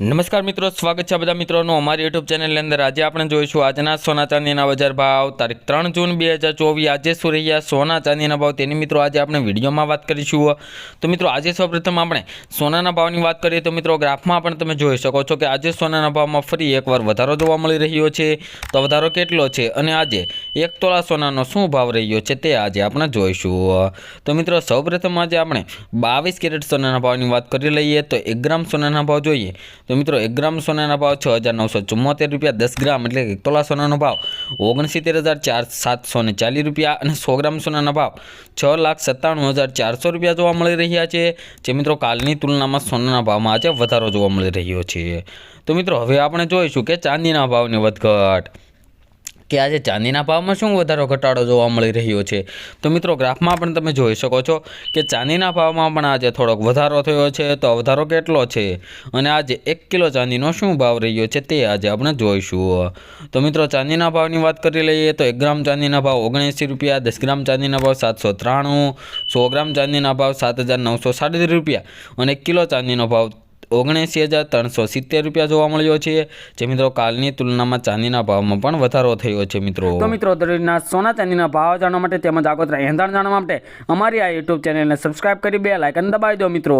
નમસ્કાર મિત્રો, સ્વાગત છે બધા મિત્રોનું અમારી યુટ્યુબ ચેનલની અંદર. આજે આપણે જોઈશું આજના સોના ચાંદીના બજાર ભાવ, તારીખ ત્રણ જૂન બે હજાર ચોવીસ. આજે શું રહ્યા સોના ચાંદીના ભાવ તેની મિત્રો આજે આપણે વિડીયોમાં વાત કરીશું. તો મિત્રો, આજે સૌપ્રથમ આપણે સોનાના ભાવની વાત કરીએ તો મિત્રો, ગ્રાફમાં પણ તમે જોઈ શકો છો કે આજે સોનાના ભાવમાં ફરી એકવાર વધારો જોવા મળી રહ્યો છે. તો વધારો કેટલો છે અને આજે એક તોલા સોનાનો શું ભાવ રહ્યો છે તે આજે આપણે જોઈશું. તો મિત્રો, સૌપ્રથમ આજે આપણે બાવીસ કેરેટ સોનાના ભાવની વાત કરી લઈએ તો એક ગ્રામ સોનાના ભાવ જોઈએ તો મિત્રો એક ગ્રામ સોનાના ભાવ છ હજાર નવસો ચુમ્મોતેર રૂપિયા, દસ ગ્રામ એટલે એક તોલા સોનાનો ભાવ ઓગણસિત્તેર હજાર ચાર સાતસો ને ચાલીસ રૂપિયા અને સો ગ્રામ સોનાના ભાવ છ લાખ સત્તાણું હજાર ચારસો રૂપિયા જોવા મળી રહ્યા છે, જે મિત્રો કાલની તુલનામાં સોનાના ભાવમાં આજે વધારો જોવા મળી રહ્યો છે. તો મિત્રો હવે આપણે જોઈશું કે ચાંદીના ભાવની વધઘટ. કે આજે ચાંદીના ભાવમાં શું વધારો ઘટાડો જોવા મળી રહ્યો છે? તો મિત્રો, ગ્રાફમાં પણ તમે જોઈ શકો છો કે ચાંદીના ભાવમાં પણ આજે થોડોક વધારો થયો છે. તો વધારો કેટલો છે? અને આજે એક કિલો ચાંદીનો શું ભાવ રહ્યો છે તે આજે આપણે જોઈશું. તો મિત્રો, ચાંદીના ભાવની વાત કરી લઈએ તો એક ગ્રામ ચાંદીના ભાવ ઓગણએંસી રૂપિયા, દસ ગ્રામ ચાંદીના ભાવ સાતસો ત્રાણું, સો ગ્રામ ચાંદીના ભાવ સાત હજાર નવસો સાડત્રીસ રૂપિયા અને એક કિલો ચાંદીનો ભાવ ઓગણએંસી હજાર ત્રણસો સિત્તેર રૂપિયા જોવા મળ્યો છે. જે મિત્રો કાલની તુલનામાં ચાંદીના ભાવમાં પણ વધારો થયો છે મિત્રો. તો મિત્રો દરરોજના સોના ચાંદીના ભાવ જાણવા માટે તેમજ આગોતરા એંધાણ જાણવા માટે અમારી આ યુટ્યુબ ચેનલને સબસ્ક્રાઇબ કરી બે લાઇકન દબાવી દો મિત્રો.